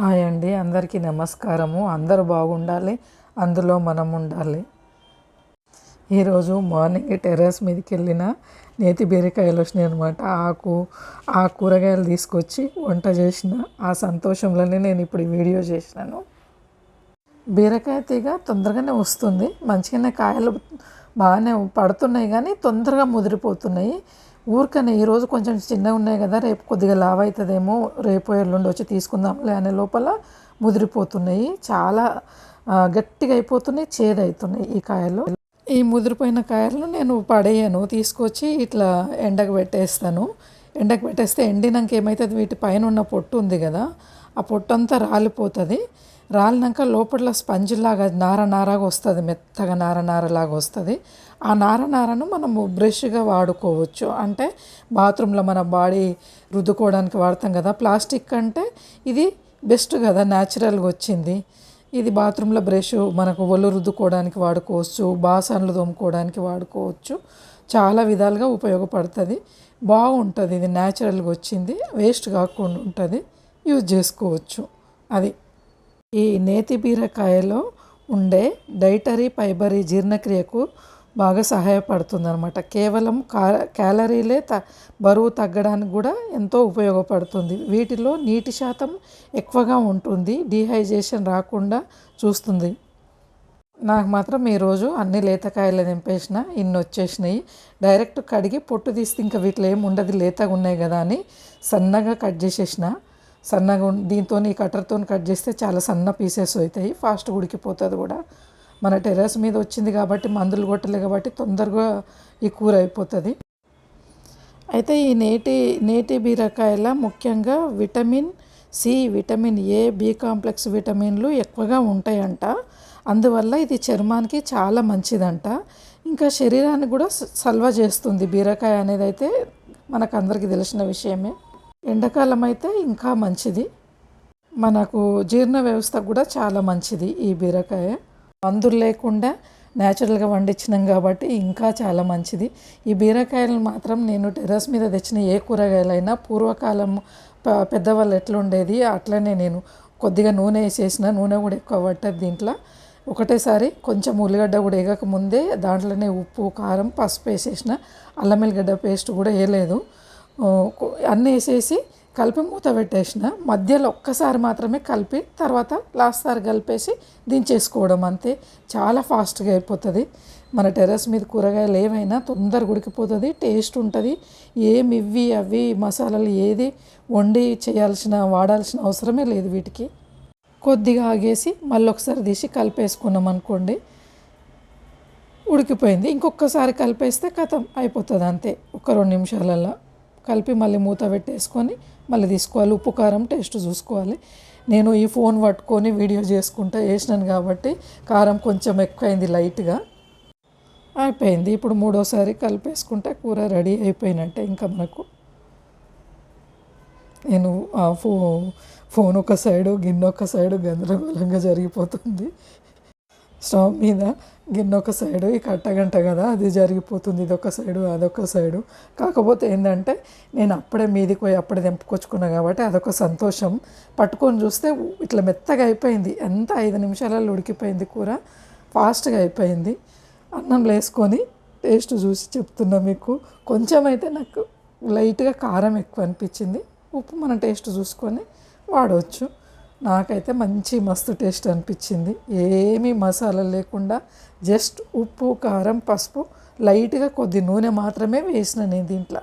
Hi అండి అందరికీ నమస్కారము. అందరూ బాగుండాలి అందులో మనం ఉండాలి. ఈరోజు మార్నింగ్ టెర్రస్ మీదకి వెళ్ళిన నేతి బీరకాయలు వచ్చినాయి అనమాట ఆకు ఆ కూరగాయలు తీసుకొచ్చి వంట చేసిన ఆ సంతోషంలోనే నేను ఇప్పుడు వీడియో చేసినాను. బీరకాయ తీగ తొందరగానే వస్తుంది. మంచిగానే కాయలు బాగానే పడుతున్నాయి కానీ తొందరగా ముదిరిపోతున్నాయి. ఊరికనే ఈరోజు కొంచెం చిన్నగా ఉన్నాయి కదా రేపు కొద్దిగా లావ్ అవుతుందేమో రేపు ఎల్లుండి వచ్చి తీసుకుందాంలే అనే లోపల ముదిరిపోతున్నాయి. చాలా గట్టిగా అయిపోతున్నాయి చేదవుతున్నాయి ఈ కాయలు. ఈ ముదిరిపోయిన కాయలను నేను పడేయను తీసుకొచ్చి ఇట్లా ఎండకు పెట్టేస్తాను. ఎండకు పెట్టేస్తే ఎండినాక ఏమవుతుంది వీటి పైన ఉన్న పొట్టు ఉంది కదా ఆ పొట్టు అంతా రాలిపోతుంది. రాలినాక లోపల స్పంజ్ లాగా నార నారగా వస్తుంది మెత్తగా నార నారలాగా వస్తుంది. ఆ నార నారను మనము బ్రష్గా వాడుకోవచ్చు. అంటే బాత్రూంలో మన బాడీ రుద్దుకోవడానికి వాడతాం కదా ప్లాస్టిక్ అంటే ఇది బెస్ట్ కదా న్యాచురల్గా వచ్చింది. ఇది బాత్రూంలో బ్రష్ మనకు ఒళ్ళు రుద్దుకోవడానికి వాడుకోవచ్చు బాసన్లు తోముకోవడానికి వాడుకోవచ్చు. చాలా విధాలుగా ఉపయోగపడుతుంది. బాగుంటుంది ఇది న్యాచురల్గా వచ్చింది వేస్ట్ కాకుండా ఉంటుంది యూజ్ చేసుకోవచ్చు. అది. ఈ నేతి బీరకాయలో ఉండే డైటరీ ఫైబర్ ఈ జీర్ణక్రియకు బాగా సహాయపడుతుంది అనమాట కేవలం కా క్యాలరీలే త బరువు తగ్గడానికి కూడా ఎంతో ఉపయోగపడుతుంది. వీటిలో నీటి శాతం ఎక్కువగా ఉంటుంది. డీహైడ్రేషన్ రాకుండా చూస్తుంది. నాకు మాత్రం ఈరోజు అన్ని లేతకాయలు నింపేసిన ఇన్ని వచ్చేసినాయి. డైరెక్ట్ కడిగి పొట్టు తీస్తే ఇంకా వీటిలో ఏమి ఉండదు. లేతగా ఉన్నాయి కదా అని సన్నగా కట్ చేసేసిన సన్నగా దీంతో ఈ కట్టర్తో కట్ చేస్తే చాలా సన్న పీసెస్ అవుతాయి. ఫాస్ట్ ఉడికిపోతుంది కూడా. మన టెర్రస్ మీద వచ్చింది కాబట్టి మందులు కొట్టలే కాబట్టి తొందరగా ఈ కూర అయిపోతుంది. అయితే ఈ నేటి నేటి బీరకాయల ముఖ్యంగా vitamin C vitamin A B complex విటమిన్లు ఎక్కువగా ఉంటాయంట. అందువల్ల ఇది చర్మానికి చాలా మంచిదంట. ఇంకా శరీరాన్ని కూడా సల్వ చేస్తుంది బీరకాయ అనేది అయితే మనకు అందరికీ తెలిసిన విషయమే. ఎండాకాలం అయితే ఇంకా మంచిది. మనకు జీర్ణ వ్యవస్థ కూడా చాలా మంచిది ఈ బీరకాయ. మందులు లేకుండా న్యాచురల్గా వండించినాం కాబట్టి ఇంకా చాలా మంచిది. ఈ బీరకాయలు మాత్రం నేను టెర్రస్ మీద తెచ్చిన ఏ కూరగాయలైనా పూర్వకాలం పెద్దవాళ్ళు ఎట్లా ఉండేది అట్లనే నేను కొద్దిగా నూనె వేసేసిన నూనె కూడా ఎక్కువ పట్టదు దీంట్లో. ఒకటేసారి కొంచెం ఉల్లిగడ్డ కూడా వేగక ముందే దాంట్లోనే ఉప్పు కారం పసుపు వేసేసిన. అల్లం ఎల్లిగడ్డ పేస్ట్ కూడా వేయలేదు. అన్నీ వేసేసి కలిపి మూత పెట్టేసిన. మధ్యలో ఒక్కసారి మాత్రమే కలిపి తర్వాత లాస్ట్ సారి కలిపేసి దించేసుకోవడం అంతే. చాలా ఫాస్ట్గా అయిపోతుంది. మన టెర్రస్ మీద కూరగాయలు ఏవైనా తొందరగా ఉడికిపోతుంది టేస్ట్ ఉంటుంది. ఏమి ఇవి అవి మసాలాలు ఏది వండి చేయాల్సిన వాడాల్సిన అవసరమే లేదు వీటికి. కొద్దిగా ఆగేసి మళ్ళీ ఒకసారి తీసి కలిపేసుకున్నాం అనుకోండి ఉడికిపోయింది. ఇంకొకసారి కలిపేస్తే కథం అయిపోతుంది అంతే. ఒక రెండు నిమిషాలలో కలిపి మళ్ళీ మూత పెట్టేసుకొని మళ్ళీ తీసుకోవాలి. ఉప్పు కారం టేస్ట్ చూసుకోవాలి. నేను ఈ ఫోన్ పట్టుకొని వీడియో చేసుకుంటా వేసినాను కాబట్టి కారం కొంచెం ఎక్కువైంది లైట్గా. అయిపోయింది. ఇప్పుడు మూడోసారి కలిపేసుకుంటే కూర రెడీ అయిపోయినట్టే ఇంకా మనకు. నేను ఆ ఫో ఫోన్ ఒక సైడు గిన్నె ఒక సైడు గందరగోళంగా జరిగిపోతుంది. స్టవ్ మీద గిన్నె ఒక సైడు ఈ కట్టగంట కదా అది జరిగిపోతుంది ఇదొక సైడు అదొక సైడు కాకపోతే ఏంటంటే నేను అప్పుడే మీదికి పోయి అప్పుడే తెంపుకొచ్చుకున్నా కాబట్టి అదొక సంతోషం. పట్టుకొని చూస్తే ఇట్లా మెత్తగా అయిపోయింది. ఎంత ఐదు నిమిషాలలో ఉడికిపోయింది కూర? ఫాస్ట్గా అయిపోయింది. అన్నం వేసుకొని టేస్ట్ చూసి చెప్తున్నా మీకు. కొంచెం అయితే నాకు లైట్గా కారం ఎక్కువ అనిపించింది. ఉప్పు మన టేస్ట్ చూసుకొని వాడవచ్చు నాకైతే మంచి మస్తు టేస్ట్ అనిపించింది. ఏమీ మసాలా లేకుండా జస్ట్ ఉప్పు కారం పసుపు లైట్గా కొద్ది నూనె మాత్రమే వేసిన నేను దీంట్లో.